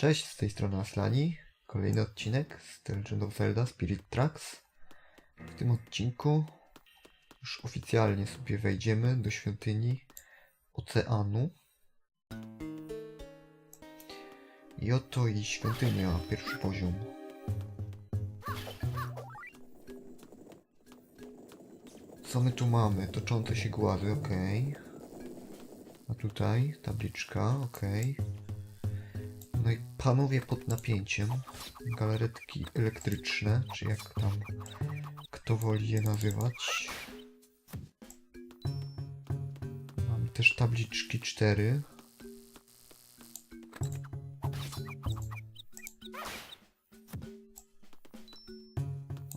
Cześć, z tej strony Aslani. Kolejny odcinek z The Legend of Zelda Spirit Tracks. W tym odcinku już oficjalnie sobie wejdziemy do świątyni oceanu. I oto i świątynia, pierwszy poziom. Co my tu mamy? Toczące się głazy, ok. A tutaj tabliczka, ok. No panowie pod napięciem. Galaretki elektryczne, czy jak tam kto woli je nazywać. Mamy też tabliczki 4.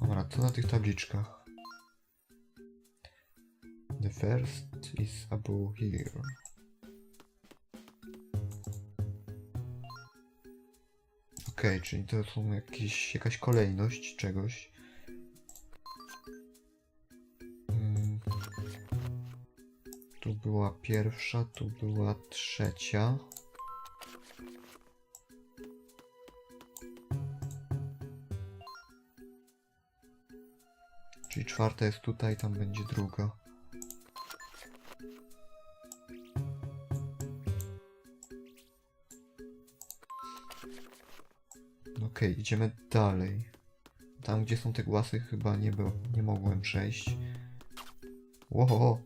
Dobra, co na tych tabliczkach? The first is above here. Okej, czyli to są jakieś, jakaś kolejność czegoś. Mm. Tu była pierwsza, tu była trzecia. Czyli czwarta jest tutaj, tam będzie druga. Okej, idziemy dalej. Tam, gdzie są te głasy, chyba nie, było, nie mogłem przejść. Ło!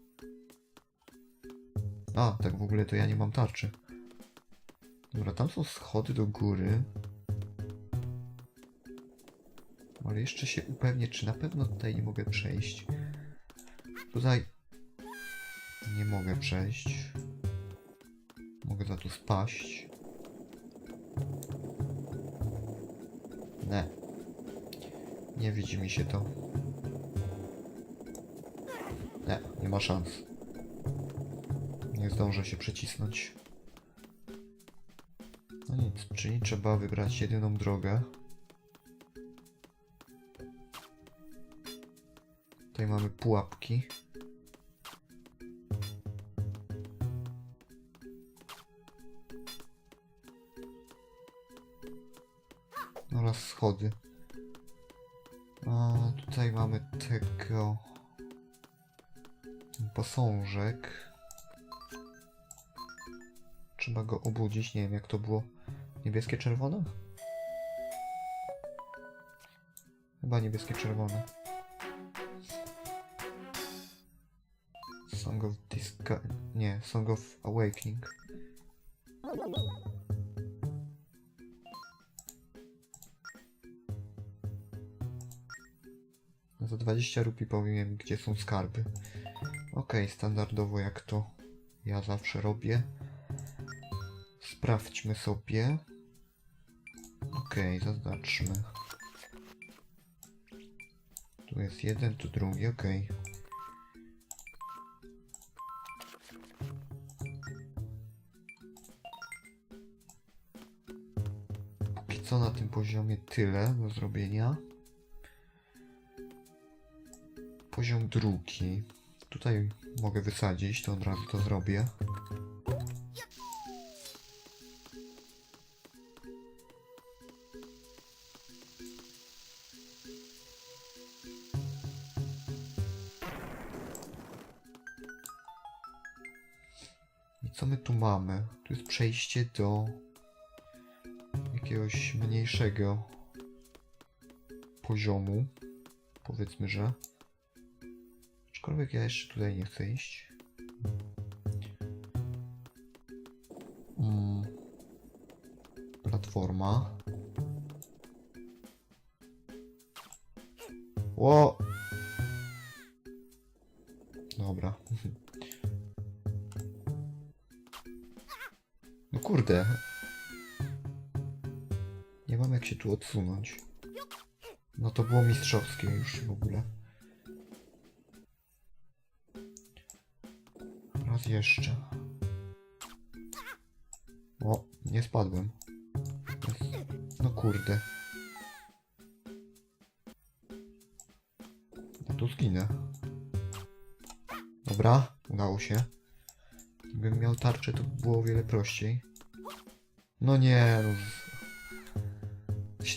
A, tak w ogóle to ja nie mam tarczy. Dobra, tam są schody do góry. Ale jeszcze się upewnię, czy na pewno tutaj nie mogę przejść. Tutaj nie mogę przejść. Mogę za to spaść. Nie. Nie widzi mi się to. Nie, nie ma szans. Nie zdążę się przecisnąć. No nic, czyli trzeba wybrać jedyną drogę. Tutaj mamy pułapki. Schody. A tutaj mamy tego posążek. Trzeba go obudzić. Nie wiem jak to było. Niebieskie, czerwone? Chyba niebieskie, czerwone. Song of Disca... Nie, Song of Awakening. 20 rupii powiem, gdzie są skarby. Ok, standardowo jak to ja zawsze robię. Sprawdźmy sobie. Ok, zaznaczmy. Tu jest jeden, tu drugi, ok. Póki co na tym poziomie tyle do zrobienia. Poziom drugi. Tutaj mogę wysadzić, to od razu to zrobię. I co my tu mamy? Tu jest przejście do jakiegoś mniejszego poziomu. Powiedzmy, że. Aczkolwiek ja jeszcze tutaj nie chcę iść. Mm. Platforma. Ło! Dobra. No kurde. Nie mam jak się tu odsunąć. No to było mistrzowskie już w ogóle. Jeszcze. O, nie spadłem. No kurde. No tu zginę. Dobra, udało się. Gdybym miał tarczę, to by było o wiele prościej. No nie, no.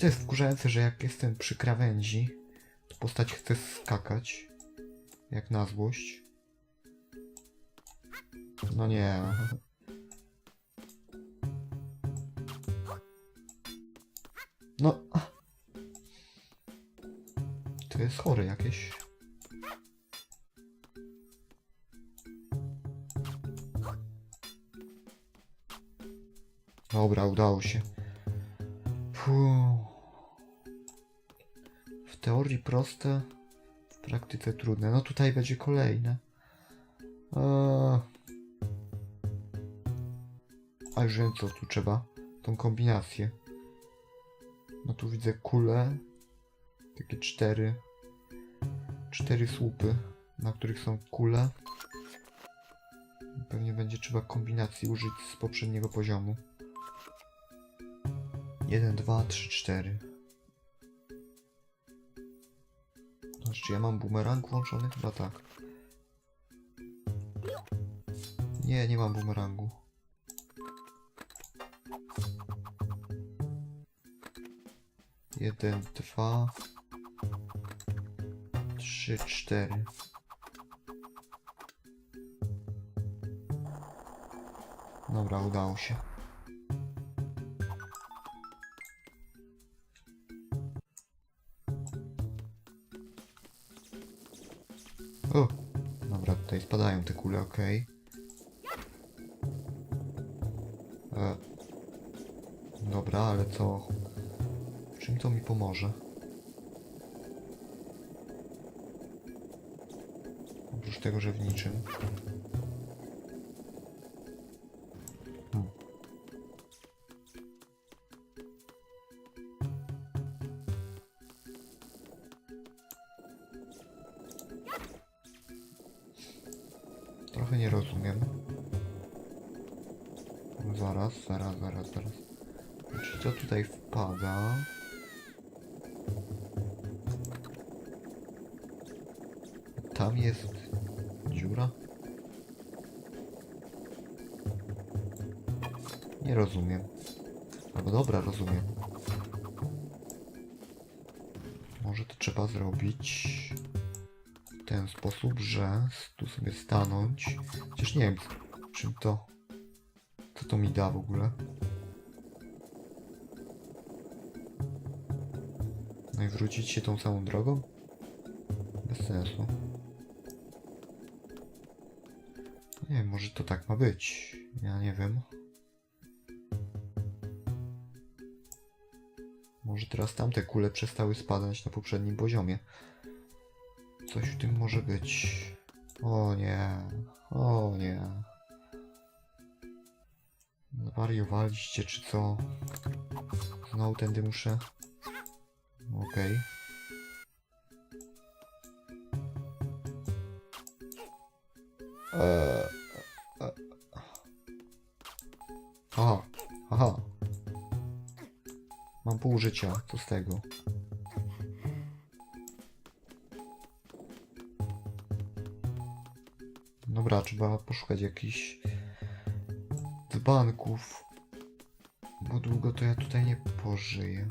to jest wkurzające, że jak jestem przy krawędzi, to postać chce skakać. Jak na złość. No nie. No. To jest chore jakieś. Dobra, udało się. W teorii proste, w praktyce trudne. No tutaj będzie kolejne. Eee. A już wiem co tu trzeba. Tą kombinację. No tu widzę kule. Takie cztery. Cztery słupy, na których są kule. Pewnie będzie trzeba kombinacji użyć z poprzedniego poziomu. 1, 2, 3, 4. Znaczy, czy ja mam bumerang włączony? Chyba tak. Nie, nie mam bumerangu. Jeden, dwa, trzy, cztery. Dobra, udało się. O! Dobra, tutaj spadają te kule, okej. E, Dobra, ale co? To mi pomoże? Oprócz tego, że w niczym. Trochę nie rozumiem. Zaraz, zaraz, zaraz, zaraz. Czy to tutaj wpada? Tam jest dziura? Nie rozumiem. Albo dobra, rozumiem. Może to trzeba zrobić w ten sposób, że tu sobie stanąć. Chociaż nie wiem, czym to. Co to mi da w ogóle. No i wrócić się tą samą drogą? Bez sensu. Nie wiem, może to tak ma być. Ja nie wiem. Może teraz tamte kule przestały spadać na poprzednim poziomie. Coś w tym może być. O nie. O nie. Zwariowaliście czy co? Znowu tędy muszę. Okej. Eee, e- Aha, aha. Mam pół życia, co z tego? Dobra, trzeba poszukać jakichś dzbanków. Bo długo to ja tutaj nie pożyję.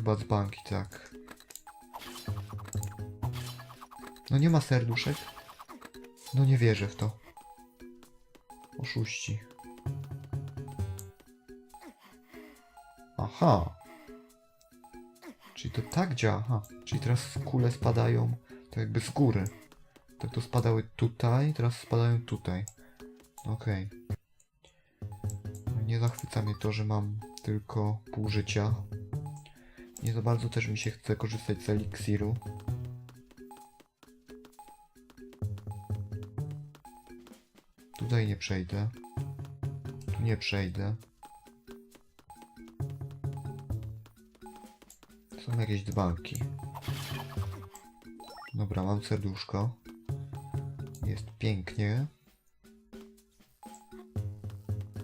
Chyba dzbanki, tak. No nie ma serduszek? No nie wierzę w to. Oszuści. Aha. Czyli to tak działa. Aha. Czyli teraz kule spadają to jakby z góry. Tak to spadały tutaj, teraz spadają tutaj. Okej. Nie zachwyca mnie to, że mam tylko pół życia. Nie za bardzo też mi się chce korzystać z eliksiru. Tutaj nie przejdę. Tu nie przejdę. Są jakieś dzbanki. Dobra, mam serduszko. Jest pięknie.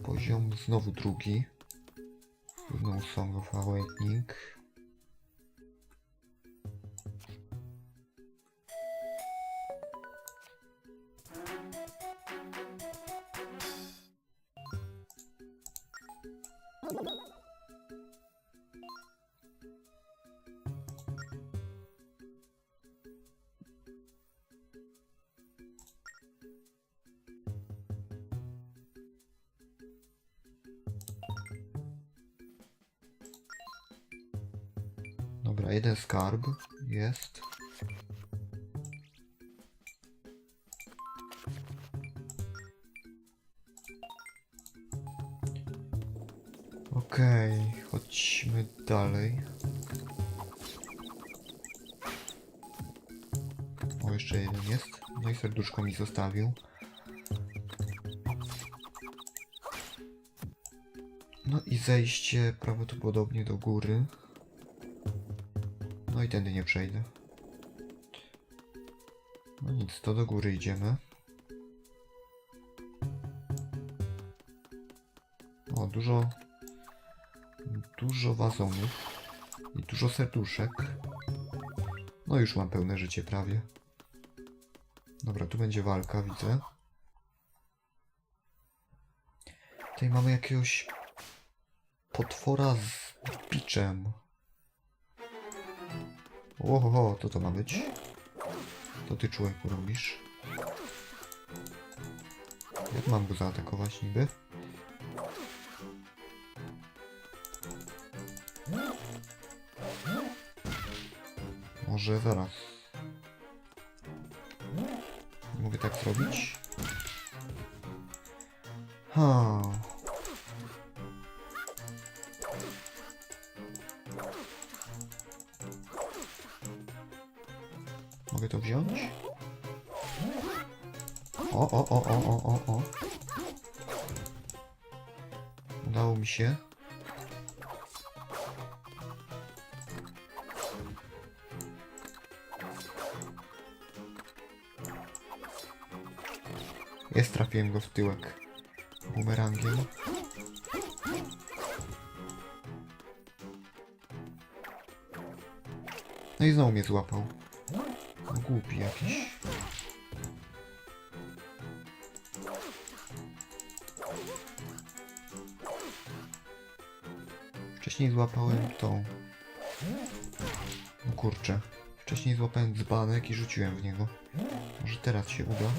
Poziom znowu drugi. No Song of Awakening. Dobra, jeden skarb jest. Okej, chodźmy dalej. O, jeszcze jeden jest. No i serduszko mi zostawił. No i zejście prawdopodobnie do góry. No i tędy nie przejdę. No nic, to do góry idziemy. O, dużo... Dużo wazonów. I dużo serduszek. No już mam pełne życie prawie. Dobra, tu będzie walka, widzę. Tutaj mamy jakiegoś potwora z biczem. Oho, to to ma być. To ty człowieku robisz. Jak mam go zaatakować niby? Może zaraz. Mogę tak zrobić? Ha. Mogę to wziąć? O, o, o, o, o, o, o. Udało mi się. Jest, trafiłem go w tyłek. Bumerangiem. No i znowu mnie złapał. Głupi jakiś. Wcześniej złapałem tą. No kurczę. Wcześniej złapałem dzbanek i rzuciłem w niego. Może teraz się uda.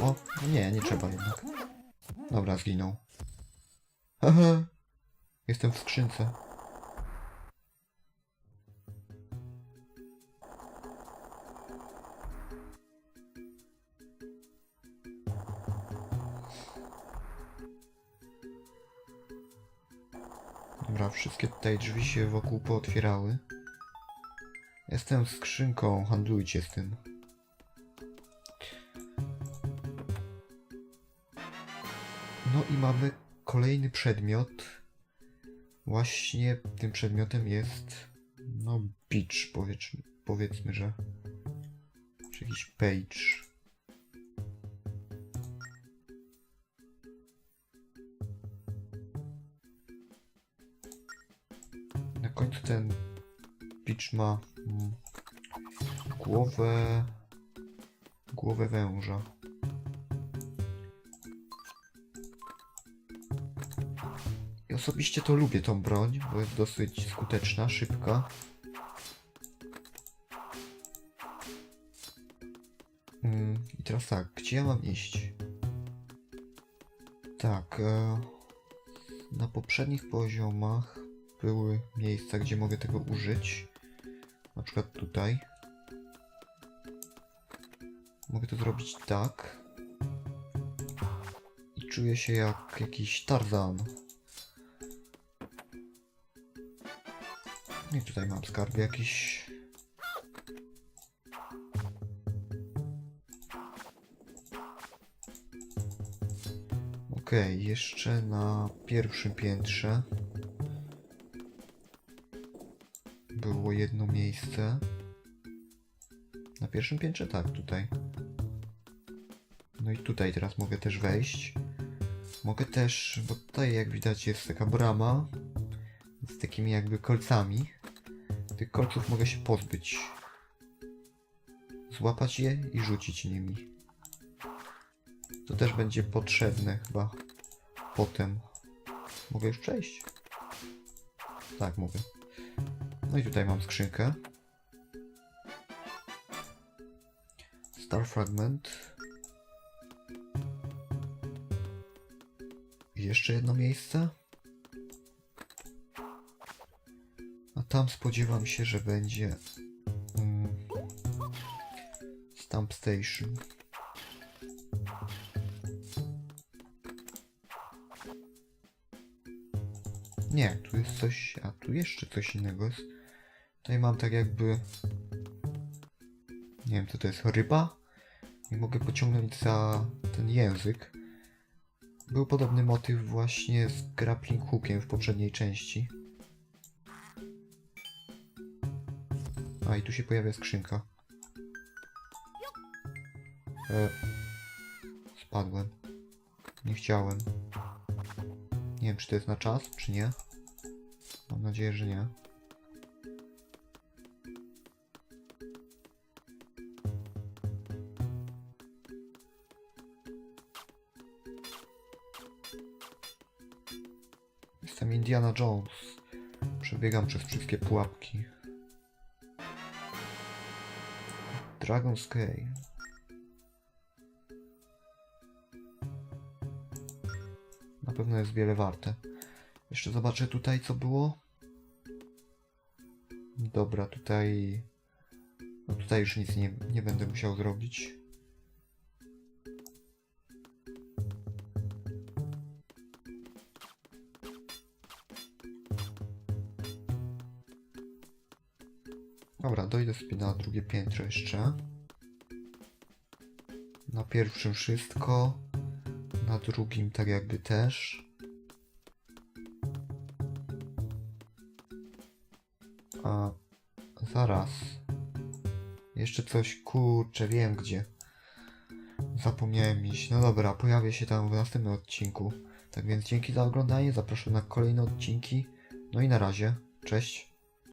O, nie, nie trzeba jednak. Dobra, zginął. Haha. Jestem w skrzynce. Dobra, wszystkie tutaj drzwi się wokół pootwierały. Jestem skrzynką, handlujcie z tym. No i mamy kolejny przedmiot. Właśnie tym przedmiotem jest no beach, powiedzmy, powiedzmy że czy jakiś page. Końcu ten beach ma mm, głowę głowę węża. I osobiście to lubię tą broń, bo jest dosyć skuteczna, szybka. Mm, I teraz tak, gdzie ja mam iść? Tak, e, na poprzednich poziomach były miejsca, gdzie mogę tego użyć. Na przykład tutaj. Mogę to zrobić tak. I czuję się jak jakiś Tarzan. I tutaj mam skarb jakiś. Okej, jeszcze na pierwszym piętrze było jedno miejsce. Na pierwszym piętrze? Tak, tutaj. No i tutaj teraz mogę też wejść. Mogę też, bo tutaj jak widać jest taka brama z takimi jakby kolcami. Tych kolców mogę się pozbyć. Złapać je i rzucić nimi. To też będzie potrzebne chyba potem. Mogę już przejść? Tak, mogę. No i tutaj mam skrzynkę. Star Fragment. Jeszcze jedno miejsce. A tam spodziewam się, że będzie mm, Stamp Station. Nie, tu jest coś, a tu jeszcze coś innego jest. Tutaj mam tak jakby, nie wiem co to jest, ryba i mogę pociągnąć za ten język. Był podobny motyw właśnie z grappling hookiem w poprzedniej części. A i tu się pojawia skrzynka. E, spadłem. Nie chciałem. Nie wiem, czy to jest na czas, czy nie. Mam nadzieję, że nie. Jestem Indiana Jones. Przebiegam przez wszystkie pułapki. Dragon's Cave. Na pewno jest wiele warte. Jeszcze zobaczę tutaj, co było. Dobra, tutaj... No tutaj już nic nie, nie będę musiał zrobić. Dobra, dojdę sobie na drugie piętro jeszcze. Na pierwszym wszystko. Na drugim tak jakby też. A zaraz. Jeszcze coś, kurczę, wiem gdzie. Zapomniałem iść. No dobra, pojawię się tam w następnym odcinku. Tak więc dzięki za oglądanie, zapraszam na kolejne odcinki. No i na razie. Cześć.